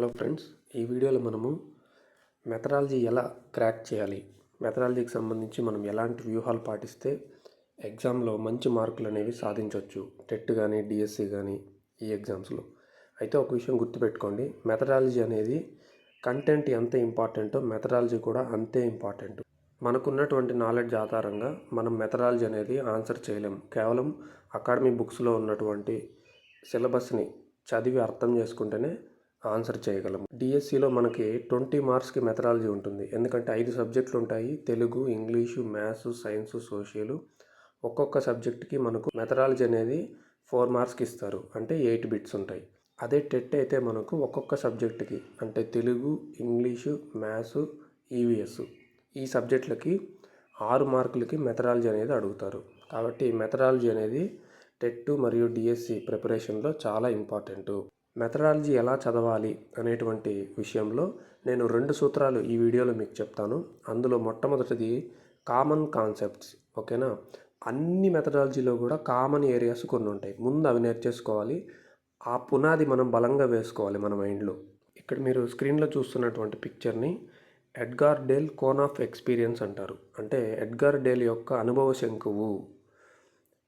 Hello friends ఈ వీడియోలో మనము మెథడాలజీ ఎలా క్రాక్ చేయాలి మెథడాలజీకి సంబంధించి మనం ఎలాంటి వ్యూహాలు పాటిస్తే ఎగ్జామ్లో మంచి మార్కులు అనేవి సాధించవచ్చు టెట్ కానీ డిఎస్సి కానీ ఈ ఎగ్జామ్స్లో. అయితే ఒక విషయం గుర్తుపెట్టుకోండి మెథడాలజీ అనేది కంటెంట్ ఎంత ఇంపార్టెంటో మెథడాలజీ కూడా అంతే ఇంపార్టెంట్. మనకున్నటువంటి నాలెడ్జ్ ఆధారంగా మనం మెథడాలజీ అనేది ఆన్సర్ చేయలేం. కేవలం అకాడమీ బుక్స్లో ఉన్నటువంటి సిలబస్ని చదివి అర్థం చేసుకుంటేనే ఆన్సర్ చేయగలం డిఎస్సిలో మనకి ట్వంటీ మార్క్స్కి మెథడాలజీ ఉంటుంది. ఎందుకంటే ఐదు సబ్జెక్టులు ఉంటాయి. Telugu English maths science social ఒక్కొక్క సబ్జెక్ట్కి మనకు మెథడాలజీ అనేది ఫోర్ మార్క్స్కి ఇస్తారు. అంటే ఎయిట్ బిట్స్ ఉంటాయి. అదే టెట్ అయితే మనకు ఒక్కొక్క సబ్జెక్టుకి అంటే తెలుగు ఇంగ్లీషు మ్యాథ్స్ ఈవీఎస్ ఈ సబ్జెక్టులకి ఆరు మార్కులకి మెథడాలజీ అనేది అడుగుతారు. కాబట్టి మెథడాలజీ అనేది టెట్ మరియు డిఎస్సి ప్రిపరేషన్లో చాలా ఇంపార్టెంట్. మెథడాలజీ ఎలా చదవాలి అనేటువంటి విషయంలో నేను రెండు సూత్రాలు ఈ వీడియోలో మీకు చెప్తాను. అందులో మొట్టమొదటిది కామన్ కాన్సెప్ట్స్ ఓకేనా అన్ని మెథడాలజీలో కూడా కామన్ ఏరియాస్ కొన్ని ఉంటాయి. ముందు అవి నేర్చేసుకోవాలి. ఆ పునాది మనం బలంగా వేసుకోవాలి మన మైండ్లో. ఇక్కడ మీరు స్క్రీన్లో చూస్తున్నటువంటి పిక్చర్ని Edgar Dale cone of experience అంటారు. అంటే ఎడ్గార్ డేల్ యొక్క అనుభవ శంకువు.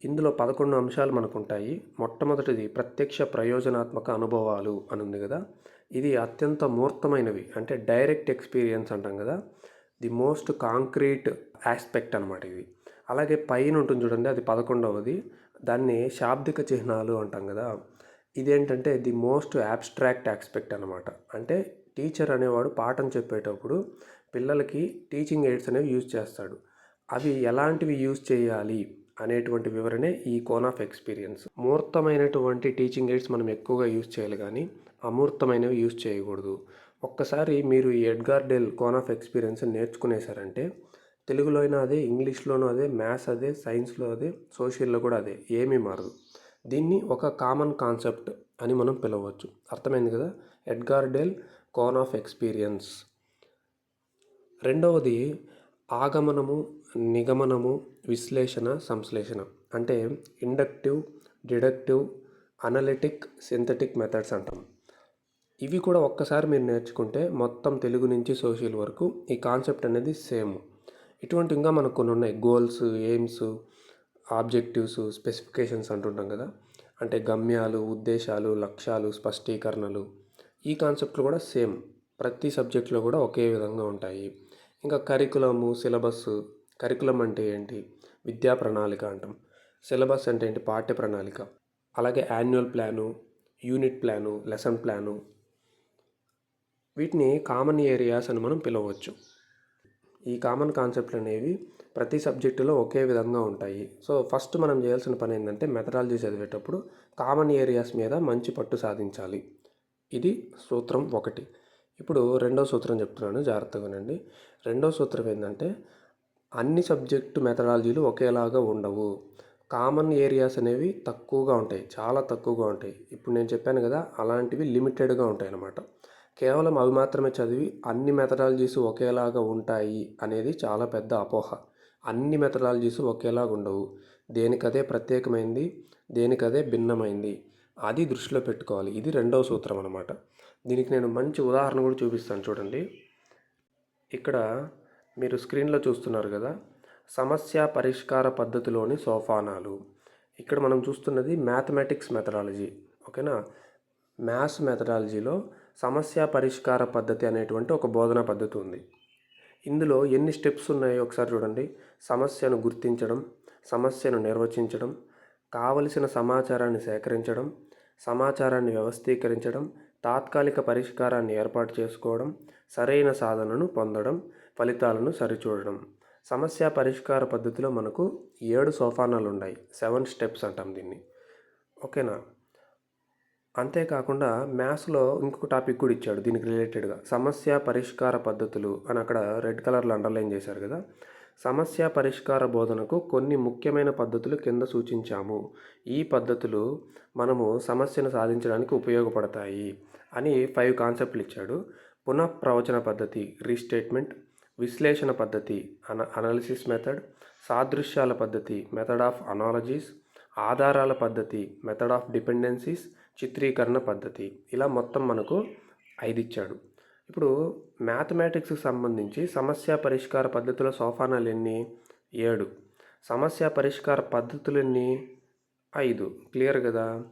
ఇందులో పదకొండు అంశాలు మనకు ఉంటాయి మొట్టమొదటిది ప్రత్యక్ష ప్రయోజనాత్మక అనుభవాలు అని ఉంది కదా. ఇది అత్యంత మూర్తమైనవి. అంటే డైరెక్ట్ ఎక్స్పీరియన్స్ అంటాం కదా. ది మోస్ట్ కాంక్రీట్ ఆస్పెక్ట్ అనమాట ఇది. అలాగే పైన ఉంటుంది చూడండి అది పదకొండవది. దాన్ని శాబ్దిక చిహ్నాలు అంటాం కదా. ఇదేంటంటే ది మోస్ట్ యాబ్స్ట్రాక్ట్ ఆస్పెక్ట్ అనమాట అంటే టీచర్ అనేవాడు పాఠం చెప్పేటప్పుడు పిల్లలకి టీచింగ్ ఎయిడ్స్ అనేవి యూజ్ చేస్తాడు. అవి ఎలాంటివి యూజ్ చేయాలి? అనేటువంటి వివరణే ఈ కోన్ ఆఫ్ ఎక్స్పీరియన్స్. మూర్తమైనటువంటి టీచింగ్ ఎయిడ్స్ మనం ఎక్కువగా యూజ్ చేయాలి కానీ అమూర్తమైనవి యూజ్ చేయకూడదు. ఒక్కసారి మీరు ఈ Edgar Dale cone of experience నేర్చుకునేసారంటే తెలుగులో అయినా అదే ఇంగ్లీష్లోనూ అదే మ్యాథ్స్ అదే సైన్స్లో అదే సోషల్లో కూడా అదే ఏమీ మారదు. దీన్ని ఒక కామన్ కాన్సెప్ట్ అని మనం పిలవచ్చు. అర్థమైంది కదా? Edgar Dale cone of experience. రెండవది ఆగమనము నిగమనము విశ్లేషణ సంశ్లేషణ అంటే inductive deductive analytic synthetic methods అంటాం. ఇవి కూడా ఒక్కసారి మీరు నేర్చుకుంటే మొత్తం తెలుగు నుంచి సోషల్ వరకు ఈ కాన్సెప్ట్ అనేది సేమ్. ఇటువంటి ఇంకా మనకు కొన్ని ఉన్నాయి. గోల్స్ ఎయిమ్స్ ఆబ్జెక్టివ్స్ స్పెసిఫికేషన్స్ అంటుంటాం కదా. అంటే గమ్యాలు ఉద్దేశాలు లక్ష్యాలు స్పష్టీకరణలు ఈ కాన్సెప్ట్లు కూడా సేమ్. ప్రతి సబ్జెక్ట్లో కూడా ఒకే విధంగా ఉంటాయి. ఇంకా కరికులము సిలబస్ కరికులం అంటే ఏంటి? విద్యా ప్రణాళిక అంటాం. సిలబస్ అంటే ఏంటి? పాఠ్య ప్రణాళిక. అలాగే annual plan unit plan lesson plan. వీటిని కామన్ ఏరియాస్ అని మనం పిలవచ్చు. ఈ కామన్ కాన్సెప్ట్లు అనేవి ప్రతి సబ్జెక్టులో ఒకే విధంగా ఉంటాయి. సో ఫస్ట్ మనం చేయాల్సిన పని ఏంటంటే మెథడాలజీ చదివేటప్పుడు కామన్ ఏరియాస్ మీద మంచి పట్టు సాధించాలి. ఇది సూత్రం ఒకటి. ఇప్పుడు రెండో సూత్రం చెప్తున్నాను జాగ్రత్తగా వినండి రెండో సూత్రం ఏంటంటే అన్ని సబ్జెక్టు మెథడాలజీలు ఒకేలాగా ఉండవు. కామన్ ఏరియాస్ అనేవి తక్కువగా ఉంటాయి చాలా తక్కువగా ఉంటాయి. ఇప్పుడు నేను చెప్పాను కదా అలాంటివి లిమిటెడ్గా ఉంటాయి అన్నమాట కేవలం అవి మాత్రమే చదివి అన్ని మెథడాలజీస్ ఒకేలాగా ఉంటాయి అనేది చాలా పెద్ద అపోహ. అన్ని మెథడాలజీస్ ఒకేలాగా ఉండవు. దేనికదే ప్రత్యేకమైంది దేనికదే భిన్నమైంది అది దృష్టిలో పెట్టుకోవాలి. ఇది రెండవ సూత్రం అనమాట దీనికి నేను మంచి ఉదాహరణ కూడా చూపిస్తాను చూడండి. ఇక్కడ మీరు స్క్రీన్లో చూస్తున్నారు కదా సమస్య పరిష్కార పద్ధతిలోని సోపానాలు. ఇక్కడ మనం చూస్తున్నది మ్యాథమెటిక్స్ మెథడాలజీ ఓకేనా? మ్యాథ్స్ మెథడాలజీలో సమస్య పరిష్కార పద్ధతి అనేటువంటి ఒక బోధనా పద్ధతి ఉంది. ఇందులో ఎన్ని స్టెప్స్ ఉన్నాయో ఒకసారి చూడండి. సమస్యను గుర్తించడం సమస్యను నిర్వచించడం కావలసిన సమాచారాన్ని సేకరించడం సమాచారాన్ని వ్యవస్థీకరించడం తాత్కాలిక పరిష్కారాన్ని ఏర్పాటు చేసుకోవడం సరైన సాధనను పొందడం ఫలితాలను సరిచూడడం. సమస్య పరిష్కార పద్ధతిలో మనకు ఏడు సోపానాలు ఉన్నాయి సెవెన్ స్టెప్స్ అంటాం దీన్ని. ఓకేనా? అంతేకాకుండా మ్యాథ్స్లో ఇంకొక టాపిక్ కూడా ఇచ్చాడు దీనికి రిలేటెడ్గా. సమస్య పరిష్కార పద్ధతులు అని అక్కడ రెడ్ కలర్లో అండర్లైన్ చేశారు కదా. సమస్య పరిష్కార బోధనకు కొన్ని ముఖ్యమైన పద్ధతులు కింద సూచించాము. ఈ పద్ధతులు మనము సమస్యను సాధించడానికి ఉపయోగపడతాయి. అని ఫైవ్ కాన్సెప్ట్లు ఇచ్చాడు పునఃప్రవచన పద్ధతి రీస్టేట్మెంట్ విశ్లేషణ పద్ధతి అన అనాలిసిస్ మెథడ్ సాదృశ్యాల పద్ధతి మెథడ్ ఆఫ్ అనాలజీస్ ఆధారాల పద్ధతి మెథడ్ ఆఫ్ డిపెండెన్సీస్ చిత్రీకరణ పద్ధతి. ఇలా మొత్తం మనకు ఐదు ఇచ్చాడు ఇప్పుడు మ్యాథమెటిక్స్కి సంబంధించి సమస్య పరిష్కార పద్ధతుల సోపానాలు ఎన్ని ఏడు. సమస్య పరిష్కార పద్ధతులు ఎన్ని ఐదు. క్లియర్ కదా?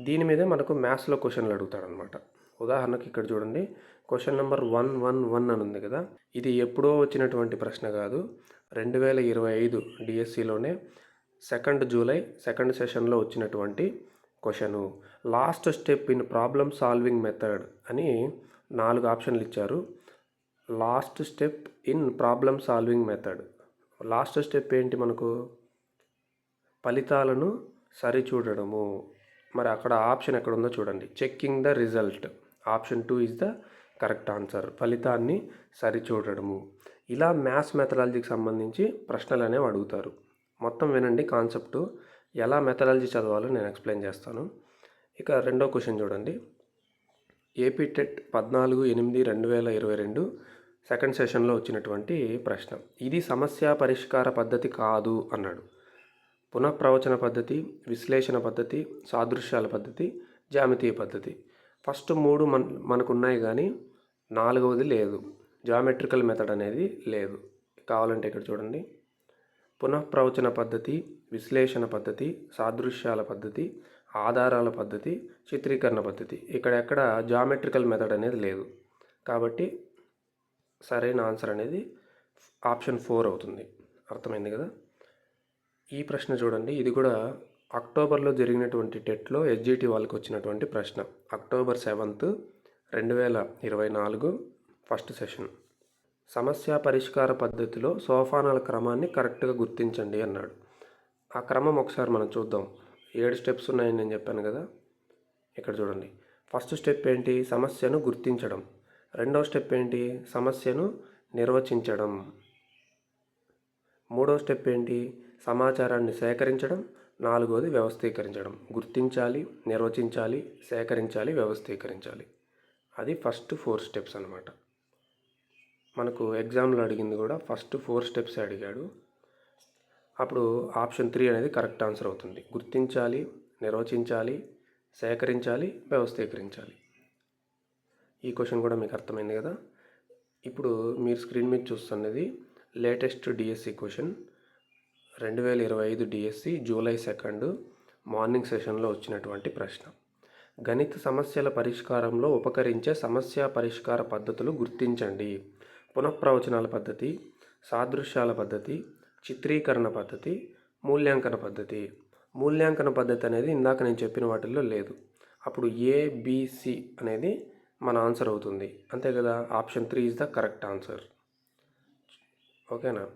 దీని మీదే మనకు మ్యాథ్స్లో క్వశ్చన్లు అడుగుతాడనమాట ఉదాహరణకు ఇక్కడ చూడండి. Question number one one one అని ఉంది కదా. ఇది ఎప్పుడో వచ్చినటువంటి ప్రశ్న కాదు. రెండు వేల ఇరవై ఐదు డిఎస్సిలోనే సెకండ్ జూలై సెకండ్ సెషన్లో వచ్చినటువంటి question last step in problem solving method అని నాలుగు ఆప్షన్లు ఇచ్చారు. Last step in problem solving method last step ఏంటి మనకు? ఫలితాలను సరిచూడడము. మరి అక్కడ ఆప్షన్ ఎక్కడ ఉందో చూడండి. Checking the result option two is the correct answer. ఫలితాన్ని సరిచూడడము. ఇలా మ్యాథ్స్ మెథడాలజీకి సంబంధించి ప్రశ్నలు అనేవి అడుగుతారు. మొత్తం వినండి కాన్సెప్ట్. ఎలా మెథడాలజీ చదవాలో నేను ఎక్స్ప్లెయిన్ చేస్తాను. ఇక రెండో క్వశ్చన్ చూడండి. ఏపీ టెట్ పద్నాలుగు ఎనిమిది రెండు వేల ఇరవై రెండు సెకండ్ సెషన్లో వచ్చినటువంటి ప్రశ్న. ఇది సమస్య పరిష్కార పద్ధతి కాదు అన్నాడు. పునఃప్రవచన పద్ధతి విశ్లేషణ పద్ధతి సాదృశ్యాల పద్ధతి జామితీయ పద్ధతి. ఫస్ట్ మూడు మన మనకు ఉన్నాయి కానీ నాలుగవది లేదు. జామెట్రికల్ మెథడ్ అనేది లేదు. కావాలంటే ఇక్కడ చూడండి. పునఃప్రవచన పద్ధతి విశ్లేషణ పద్ధతి సాదృశ్యాల పద్ధతి ఆధారాల పద్ధతి చిత్రీకరణ పద్ధతి. ఇక్కడ ఎక్కడ జామెట్రికల్ మెథడ్ అనేది లేదు. కాబట్టి సరైన ఆన్సర్ అనేది ఆప్షన్ ఫోర్ అవుతుంది. అర్థమైంది కదా? ఈ ప్రశ్న చూడండి. ఇది కూడా అక్టోబర్లో జరిగినటువంటి టెట్లో ఎస్జిటి వాళ్ళకి వచ్చినటువంటి ప్రశ్న. అక్టోబర్ సెవెంత్ రెండు వేల ఇరవై నాలుగు ఫస్ట్ సెషన్. సమస్య పరిష్కార పద్ధతిలో సోపానాల క్రమాన్ని కరెక్ట్గా గుర్తించండి అన్నాడు. ఆ క్రమం ఒకసారి మనం చూద్దాం. ఏడు స్టెప్స్ ఉన్నాయని నేను చెప్పాను కదా? ఇక్కడ చూడండి. ఫస్ట్ స్టెప్ ఏంటి? సమస్యను గుర్తించడం. రెండో స్టెప్ ఏంటి? సమస్యను నిర్వచించడం. మూడో స్టెప్ ఏంటి? సమాచారాన్ని సేకరించడం. నాలుగోది వ్యవస్థీకరించడం. గుర్తించాలి నిర్వచించాలి సేకరించాలి వ్యవస్థీకరించాలి. అది ఫస్ట్ ఫోర్ స్టెప్స్ అనమాట మనకు ఎగ్జామ్లో అడిగింది కూడా ఫస్ట్ ఫోర్ స్టెప్స్ అడిగాడు. అప్పుడు ఆప్షన్ త్రీ అనేది కరెక్ట్ ఆన్సర్ అవుతుంది. గుర్తించాలి నిర్వచించాలి సేకరించాలి వ్యవస్థీకరించాలి. ఈ క్వశ్చన్ కూడా మీకు అర్థమైంది కదా? ఇప్పుడు మీరు స్క్రీన్ మీద చూస్తున్నది లేటెస్ట్ డిఎస్సి క్వశ్చన్. రెండు వేల ఇరవై ఐదు డిఎస్సి జూలై సెకండ్ మార్నింగ్ సెషన్లో వచ్చినటువంటి ప్రశ్న. గణిత సమస్యల పరిష్కారంలో ఉపకరించే సమస్య పరిష్కార పద్ధతులు గుర్తించండి. పునఃప్రవచనాల పద్ధతి సాదృశ్యాల పద్ధతి చిత్రీకరణ పద్ధతి మూల్యాంకన పద్ధతి. మూల్యాంకన పద్ధతి అనేది ఇందాక నేను చెప్పిన వాటిల్లో లేదు. అప్పుడు ఏబిసి అనేది మన ఆన్సర్ అవుతుంది. అంతే కదా? Option three is the correct answer. ఓకేనా?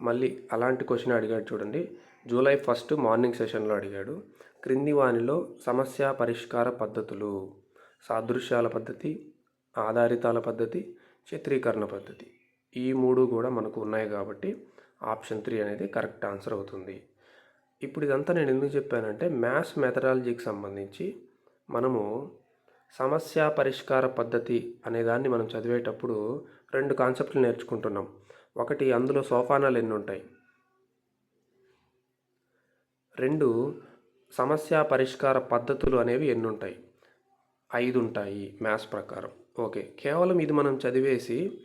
మళ్ళీ అలాంటి క్వశ్చన్ అడిగాడు చూడండి. జూలై ఫస్ట్ మార్నింగ్ సెషన్లో అడిగాడు. క్రింది వానిలో సమస్య పరిష్కార పద్ధతులు సాదృశ్యాల పద్ధతి ఆధారితాల పద్ధతి చిత్రీకరణ పద్ధతి ఈ మూడు కూడా మనకు ఉన్నాయి కాబట్టి ఆప్షన్ త్రీ అనేది కరెక్ట్ ఆన్సర్ అవుతుంది. ఇప్పుడు ఇదంతా నేను ఎందుకు చెప్పానంటే మ్యాథ్స్ మెథడాలజీకి సంబంధించి మనము సమస్య పరిష్కార పద్ధతి అనే దాన్ని మనం చదివేటప్పుడు రెండు కాన్సెప్ట్లు నేర్చుకుంటున్నాం. ఒకటి అందులో సోపానాలు ఎన్ని ఉంటాయి? రెండు సమస్య పరిష్కార పద్ధతులు అనేవి ఎన్ని ఉంటాయి? ఐదు ఉంటాయి మ్యాథ్స్ ప్రకారం. ఓకే. కేవలం ఇది మనం చదివేసి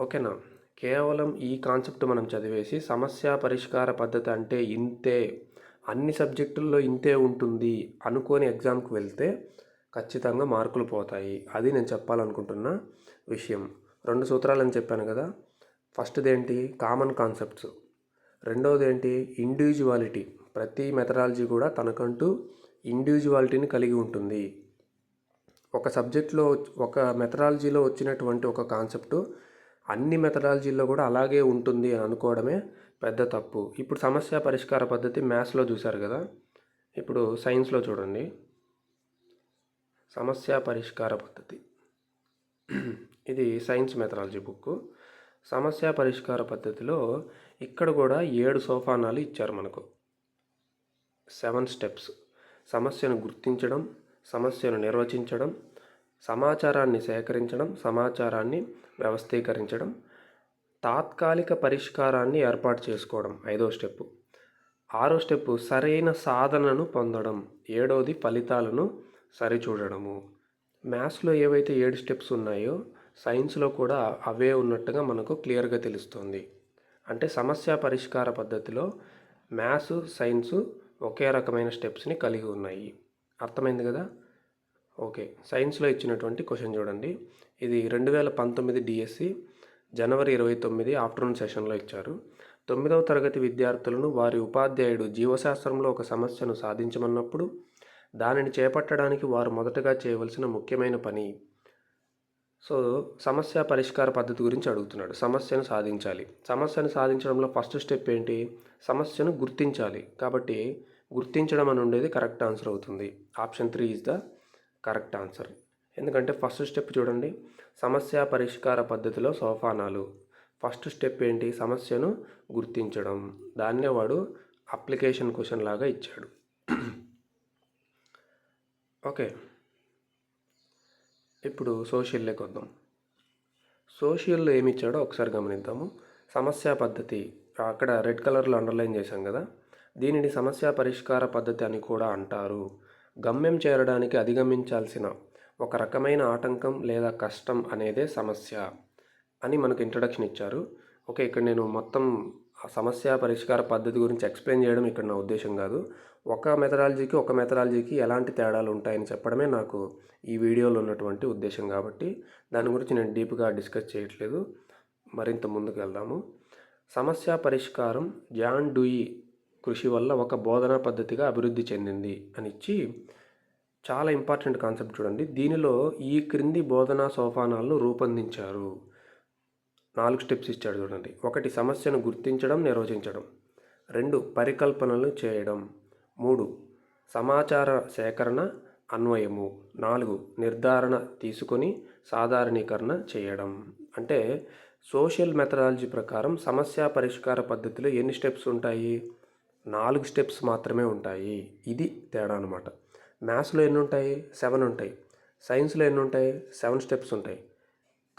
ఓకేనా? కేవలం ఈ కాన్సెప్ట్ మనం చదివేసి సమస్య పరిష్కార పద్ధతి అంటే ఇంతే అన్ని సబ్జెక్టుల్లో ఇంతే ఉంటుంది అనుకోని ఎగ్జామ్కి వెళ్తే ఖచ్చితంగా మార్కులు పోతాయి. అది నేను చెప్పాలనుకుంటున్న విషయం. రెండు సూత్రాలు అని చెప్పాను కదా? ఫస్ట్ది ఏంటి కామన్ కాన్సెప్ట్స్. రెండవది ఏంటి ఇండివిజువాలిటీ. ప్రతి మెథడాలజీ కూడా తనకంటూ ఇండివిజువాలిటీని కలిగి ఉంటుంది. ఒక సబ్జెక్ట్లో ఒక మెథడాలజీలో వచ్చినటువంటి ఒక కాన్సెప్ట్ అన్ని మెథడాలజీల్లో కూడా అలాగే ఉంటుంది అని అనుకోవడమే పెద్ద తప్పు. ఇప్పుడు సమస్య పరిష్కార పద్ధతి మ్యాథ్స్లో చూశారు కదా? ఇప్పుడు సైన్స్లో చూడండి. సమస్య పరిష్కార పద్ధతి. ఇది సైన్స్ మెథడాలజీ బుక్ సమస్య పరిష్కార పద్ధతిలో ఇక్కడ కూడా ఏడు సోపానాలు ఇచ్చారు మనకు. Seven steps. సమస్యను గుర్తించడం సమస్యను నిర్వచించడం సమాచారాన్ని సేకరించడం సమాచారాన్ని వ్యవస్థీకరించడం తాత్కాలిక పరిష్కారాన్ని ఏర్పాటు చేసుకోవడం ఐదో స్టెప్పు. ఆరో స్టెప్పు సరైన సాధనను పొందడం ఏడోది ఫలితాలను సరిచూడడము. మ్యాథ్స్లో ఏవైతే ఏడు స్టెప్స్ ఉన్నాయో సైన్స్లో కూడా అవే ఉన్నట్టుగా మనకు క్లియర్గా తెలుస్తుంది. అంటే సమస్య పరిష్కార పద్ధతిలో మ్యాథ్స్ సైన్స్ ఒకే రకమైన స్టెప్స్ని కలిగి ఉన్నాయి. అర్థమైంది కదా? ఓకే. సైన్స్లో ఇచ్చినటువంటి క్వశ్చన్ చూడండి. ఇది రెండు వేల పంతొమ్మిది డిఎస్సి జనవరి ఇరవై తొమ్మిది ఆఫ్టర్నూన్ సెషన్లో ఇచ్చారు. తొమ్మిదవ తరగతి విద్యార్థులను వారి ఉపాధ్యాయుడు జీవశాస్త్రంలో ఒక సమస్యను సాధించమన్నప్పుడు దానిని చేపట్టడానికి వారు మొదటగా చేయవలసిన ముఖ్యమైన పని సో సమస్య పరిష్కార పద్ధతి గురించి అడుగుతున్నాడు. సమస్యను సాధించాలి. సమస్యను సాధించడంలో ఫస్ట్ స్టెప్ ఏంటి? సమస్యను గుర్తించాలి. కాబట్టి గుర్తించడం అని ఉండేది కరెక్ట్ ఆన్సర్ అవుతుంది. Option three is the correct answer. ఎందుకంటే ఫస్ట్ స్టెప్ చూడండి. సమస్య పరిష్కార పద్ధతిలో సోపానాలు. ఫస్ట్ స్టెప్ ఏంటి? సమస్యను గుర్తించడం. దాన్నే వాడు అప్లికేషన్ క్వశ్చన్ లాగా ఇచ్చాడు. ఓకే. ఇప్పుడు సోషల్లోకి వద్దాం సోషల్లో ఏమి ఇచ్చాడో ఒకసారి గమనిద్దాము. సమస్య పద్ధతి అక్కడ రెడ్ కలర్లో అండర్లైన్ చేశాం కదా దీనిని సమస్య పరిష్కార పద్ధతి అని కూడా అంటారు. గమ్యం చేరడానికి అధిగమించాల్సిన ఒక రకమైన ఆటంకం లేదా కష్టం అనేదే సమస్య అని మనకు ఇంట్రడక్షన్ ఇచ్చారు. ఓకే ఇక్కడ నేను మొత్తం సమస్య పరిష్కార పద్ధతి గురించి ఎక్స్ప్లెయిన్ చేయడం ఇక్కడ నా ఉద్దేశం కాదు. ఒక మెథడాలజీకి ఒక మెథడాలజీకి ఎలాంటి తేడాలు ఉంటాయని చెప్పడమే నాకు ఈ వీడియోలో ఉన్నటువంటి ఉద్దేశం కాబట్టి దాని గురించి నేను డీప్గా డిస్కస్ చేయట్లేదు. మరింత ముందుకు వెళ్దాము. సమస్య పరిష్కారం జాన్ డూయి కృషి వల్ల ఒక బోధనా పద్ధతిగా అభివృద్ధి చెందింది అని ఇచ్చి చాలా ఇంపార్టెంట్ కాన్సెప్ట్ చూడండి. దీనిలో ఈ క్రింది బోధనా సోపానాలను రూపొందించారు. నాలుగు స్టెప్స్ ఇచ్చాడు చూడండి. ఒకటి సమస్యను గుర్తించడం నిర్వచించడం. రెండు పరికల్పనలు చేయడం. మూడు. సమాచార సేకరణ అన్వయము. నాలుగు. నిర్ధారణ తీసుకొని సాధారణీకరణ చేయడం. అంటే సోషల్ మెథడాలజీ ప్రకారం సమస్య పరిష్కార పద్ధతిలో ఎన్ని స్టెప్స్ ఉంటాయి? నాలుగు స్టెప్స్ మాత్రమే ఉంటాయి. ఇది తేడా అనమాట మ్యాథ్స్లో ఎన్ని ఉంటాయి? సెవెన్ ఉంటాయి. సైన్స్లో ఎన్ని ఉంటాయి? సెవెన్ స్టెప్స్ ఉంటాయి.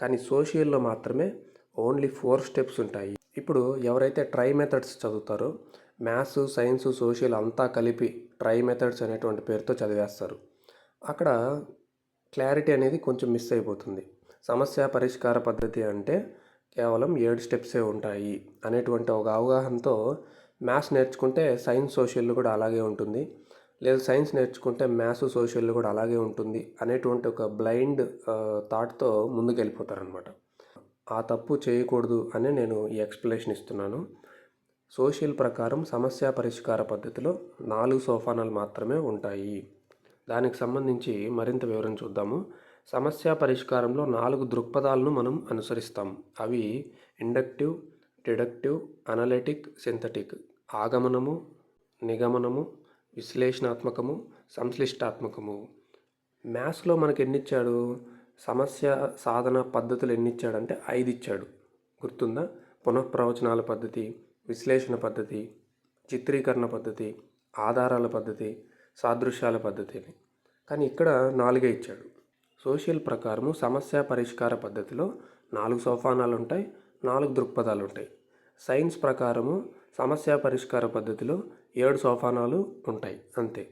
కానీ సోషియల్లో మాత్రమే ఓన్లీ ఫోర్ స్టెప్స్ ఉంటాయి. ఇప్పుడు ఎవరైతే ట్రై మెథడ్స్ చదువుతారో మ్యాథ్స్ సైన్స్ సోషల్ అంతా కలిపి ట్రై మెథడ్స్ అనేటువంటి పేరుతో చదివేస్తారు. అక్కడ క్లారిటీ అనేది కొంచెం మిస్ అయిపోతుంది. సమస్య పరిష్కార పద్ధతి అంటే కేవలం ఏడు స్టెప్సే ఉంటాయి అనేటువంటి ఒక అవగాహనతో మ్యాథ్స్ నేర్చుకుంటే సైన్స్ సోషల్ కూడా అలాగే ఉంటుంది. లేదా సైన్స్ నేర్చుకుంటే మ్యాథ్స్ సోషల్ కూడా అలాగే ఉంటుంది అనేటువంటి ఒక బ్లైండ్ థాట్తో ముందుకు వెళ్ళిపోతారనమాట ఆ తప్పు చేయకూడదు అని నేను ఈ ఎక్స్ప్లెనేషన్ ఇస్తున్నాను. సోషల్ ప్రకారం సమస్య పరిష్కార పద్ధతిలో నాలుగు సోపానాలు మాత్రమే ఉంటాయి. దానికి సంబంధించి మరింత వివరం చూద్దాము. సమస్య పరిష్కారంలో నాలుగు దృక్పథాలను మనం అనుసరిస్తాం. అవి ఇండక్టివ్ డిడక్టివ్ అనలిటిక్ సింథటిక్. ఆగమనము నిగమనము విశ్లేషణాత్మకము సంశ్లిష్టాత్మకము. మ్యాథ్స్లో మనకి ఎన్నిచ్చాడు? సమస్య సాధన పద్ధతులు ఎన్నిచ్చాడంటే ఐదు ఇచ్చాడు గుర్తుందా? పునఃప్రవచనాల పద్ధతి. విశ్లేషణ పద్ధతి చిత్రీకరణ పద్ధతి ఆధారాల పద్ధతి సాదృశ్యాల పద్ధతి కానీ ఇక్కడ నాలుగే ఇచ్చాడు. సోషల్ ప్రకారము సమస్య పరిష్కార పద్ధతిలో నాలుగు సోపానాలు ఉంటాయి నాలుగు దృక్పథాలు ఉంటాయి సైన్స్ ప్రకారము సమస్య పరిష్కార పద్ధతిలో ఏడు సోపానాలు ఉంటాయి అంతే.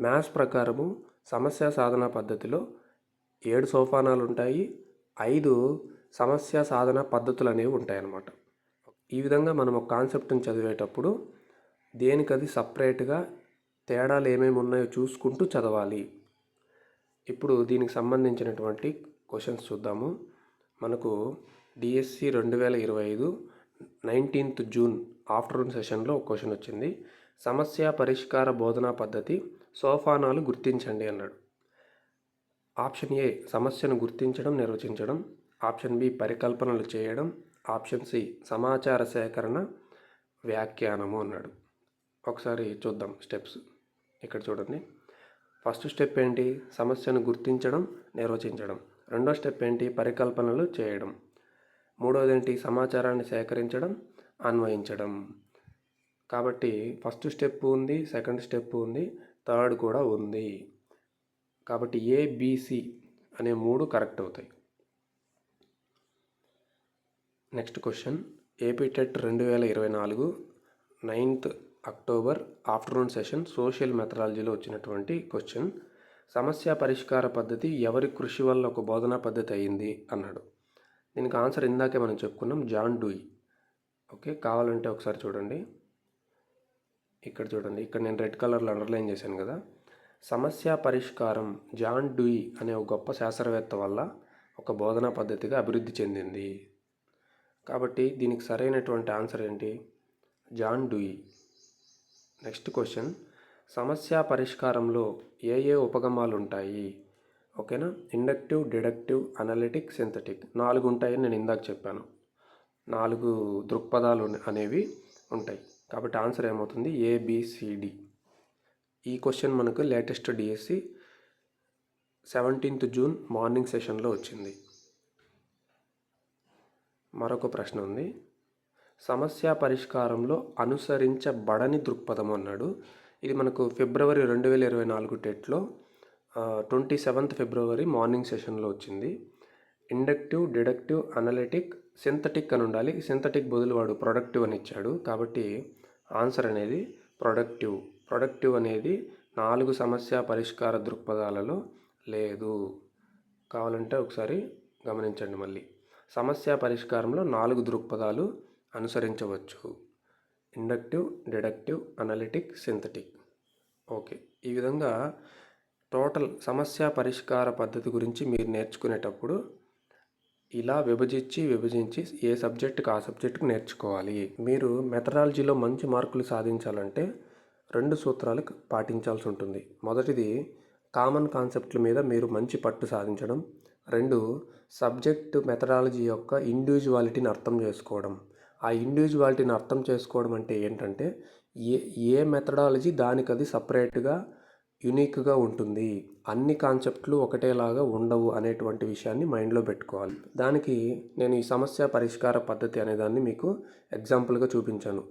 మ్యాథ్స్ ప్రకారము సమస్య సాధన పద్ధతిలో ఏడు సోపానాలు ఉంటాయి ఐదు సమస్య సాధన పద్ధతులు అనేవి ఉంటాయి అన్నమాట ఈ విధంగా మనం ఒక కాన్సెప్ట్ని చదివేటప్పుడు దేనికది సపరేట్గా తేడాలు ఏమేమి ఉన్నాయో చూసుకుంటూ చదవాలి. ఇప్పుడు దీనికి సంబంధించినటువంటి క్వశ్చన్స్ చూద్దాము. మనకు డిఎస్సి రెండు వేల ఇరవై ఐదు నైన్టీన్త్ జూన్ ఆఫ్టర్నూన్ సెషన్లో ఒక క్వశ్చన్ వచ్చింది. సమస్య పరిష్కార బోధనా పద్ధతి సోఫానాలు గుర్తించండి అన్నాడు. ఆప్షన్ ఏ సమస్యను గుర్తించడం నిర్వచించడం. ఆప్షన్ బి పరికల్పనలు చేయడం. ఆప్షన్ సి సమాచార సేకరణ వ్యాఖ్యానము అన్నాడు. ఒకసారి చూద్దాం స్టెప్స్. ఇక్కడ చూడండి. ఫస్ట్ స్టెప్ ఏంటి? సమస్యను గుర్తించడం నిర్వచించడం. రెండో స్టెప్ ఏంటి? పరికల్పనలు చేయడం. మూడోదేంటి సమాచారాన్ని సేకరించడం అన్వయించడం. కాబట్టి ఫస్ట్ స్టెప్ ఉంది సెకండ్ స్టెప్ ఉంది థర్డ్ కూడా ఉంది. కాబట్టి ఏబిసి అనే మూడు కరెక్ట్ అవుతాయి. Next question. ఏపీ టెట్ రెండు వేల ఇరవై నాలుగు ninth October afternoon session social మెథడాలజీలో వచ్చినటువంటి క్వశ్చన్. సమస్య పరిష్కార పద్ధతి ఎవరి కృషి వల్ల ఒక బోధనా పద్ధతి అయింది? అన్నాడు. దీనికి ఆన్సర్ ఇందాకే మనం చెప్పుకున్నాం జాన్ డూయి. ఓకే కావాలంటే ఒకసారి చూడండి. ఇక్కడ చూడండి ఇక్కడ నేను రెడ్ కలర్లో అండర్లైన్ చేశాను కదా. సమస్య పరిష్కారం జాన్ డూయి అనే ఒక గొప్ప శాస్త్రవేత్త వల్ల ఒక బోధనా పద్ధతిగా అభివృద్ధి చెందింది. కాబట్టి దీనికి సరైనటువంటి ఆన్సర్ ఏంటి? John Dewey. Next question. సమస్య పరిష్కారంలో ఏ ఏ ఉపగమాలు ఉంటాయి ఓకేనా? Inductive deductive analytic synthetic. నాలుగు ఉంటాయని నేను ఇందాక చెప్పాను. నాలుగు దృక్పథాలు అనేవి ఉంటాయి. కాబట్టి ఆన్సర్ ఏమవుతుంది? ఏబిసిడి ఈ క్వశ్చన్ మనకు latest DSC seventeenth June morning సెషన్లో వచ్చింది. మరొక ప్రశ్న ఉంది. సమస్య పరిష్కారంలో అనుసరించబడని దృక్పథం అన్నాడు. ఇది మనకు ఫిబ్రవరి రెండు వేల ఇరవై నాలుగు టెట్లో ట్వంటీ సెవెంత్ ఫిబ్రవరి మార్నింగ్ సెషన్లో వచ్చింది. ఇండక్టివ్ డిడక్టివ్ అనలిటిక్ సింథటిక్ అని ఉండాలి. సింథటిక్ బదులు వాడు ప్రొడక్టివ్ అని ఇచ్చాడు. కాబట్టి ఆన్సర్ అనేది ప్రొడక్టివ్. ప్రొడక్టివ్ అనేది నాలుగు సమస్య పరిష్కార దృక్పథాలలో లేదు. కావాలంటే ఒకసారి గమనించండి మళ్ళీ. సమస్య పరిష్కారంలో నాలుగు దృక్పథాలు అనుసరించవచ్చు. Inductive deductive analytic synthetic. Okay. ఈ విధంగా టోటల్ సమస్య పరిష్కార పద్ధతి గురించి మీరు నేర్చుకునేటప్పుడు ఇలా విభజించి విభజించి ఏ సబ్జెక్టుకి ఆ సబ్జెక్టుకు నేర్చుకోవాలి. మీరు మెథడాలజీలో మంచి మార్కులు సాధించాలంటే రెండు సూత్రాలు పాటించాల్సి ఉంటుంది. మొదటిది కామన్ కాన్సెప్ట్ల మీద మీరు మంచి పట్టు సాధించడం. రెండు సబ్జెక్ట్ మెథడాలజీ యొక్క ఇండివిజువాలిటీని అర్థం చేసుకోవడం. ఆ ఇండివిజువాలిటీని అర్థం చేసుకోవడం అంటే ఏంటంటే ఏ ఏ మెథడాలజీ దానికి అది సపరేట్గా యునిక్గా ఉంటుంది. అన్ని కాన్సెప్ట్లు ఒకటేలాగా ఉండవు అనేటువంటి విషయాన్ని మైండ్లో పెట్టుకోవాలి. దానికి నేను ఈ సమస్య పరిష్కార పద్ధతి అనేదాన్ని మీకు ఎగ్జాంపుల్గా చూపించాను.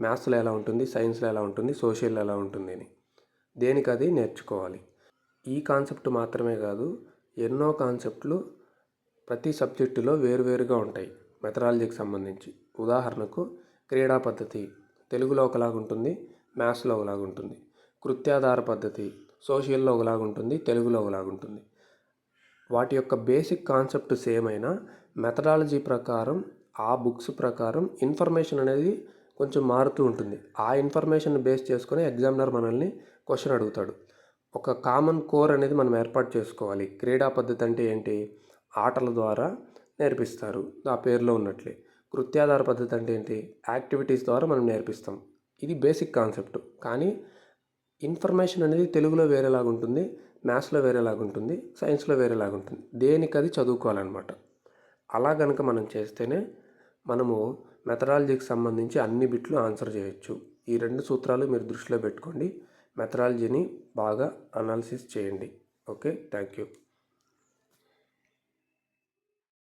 మ్యాథ్స్లో ఎలా ఉంటుంది సైన్స్లో ఎలా ఉంటుంది సోషల్లో ఎలా ఉంటుంది అని. దేనికి అది నేర్చుకోవాలి. ఈ కాన్సెప్ట్ మాత్రమే కాదు ఎన్నో కాన్సెప్ట్లు ప్రతి సబ్జెక్టులో వేరువేరుగా ఉంటాయి. మెథడాలజీకి సంబంధించి. ఉదాహరణకు క్రీడా పద్ధతి తెలుగులో ఒకలాగా ఉంటుంది మ్యాథ్స్లో ఒకలాగా ఉంటుంది. కృత్యాధార పద్ధతి సోషల్లో ఒకలాగా ఉంటుంది తెలుగులో ఒకలాగా ఉంటుంది. వాటి యొక్క బేసిక్ కాన్సెప్ట్ సేమ్ అయినా మెథడాలజీ ప్రకారం ఆ బుక్స్ ప్రకారం ఇన్ఫర్మేషన్ అనేది కొంచెం మారుతూ ఉంటుంది. ఆ ఇన్ఫర్మేషన్ బేస్ చేసుకొని ఎగ్జామినర్ మనల్ని క్వశ్చన్ అడుగుతాడు. ఒక కామన్ కోర్ అనేది మనం ఏర్పాటు చేసుకోవాలి. క్రీడా పద్ధతి అంటే ఏంటి? ఆటల ద్వారా నేర్పిస్తారు. ఆ పేరులో ఉన్నట్లే. కృత్యాధార పద్ధతి అంటే ఏంటి? యాక్టివిటీస్ ద్వారా మనం నేర్పిస్తాం. ఇది బేసిక్ కాన్సెప్ట్. కానీ ఇన్ఫర్మేషన్ అనేది తెలుగులో వేరేలాగా ఉంటుంది మ్యాథ్స్లో వేరేలాగా ఉంటుంది సైన్స్లో వేరేలాగా ఉంటుంది. దేనికి అది చదువుకోవాలన్నమాట. అలా కనుక మనం చేస్తేనే మనము మెథడాలజీకి సంబంధించి అన్ని బిట్లు ఆన్సర్ చేయొచ్చు. ఈ రెండు సూత్రాలు మీరు దృష్టిలో పెట్టుకోండి. మెథడాలజీని బాగా అనాలిసిస్ చేయండి. ఓకే? Thank you.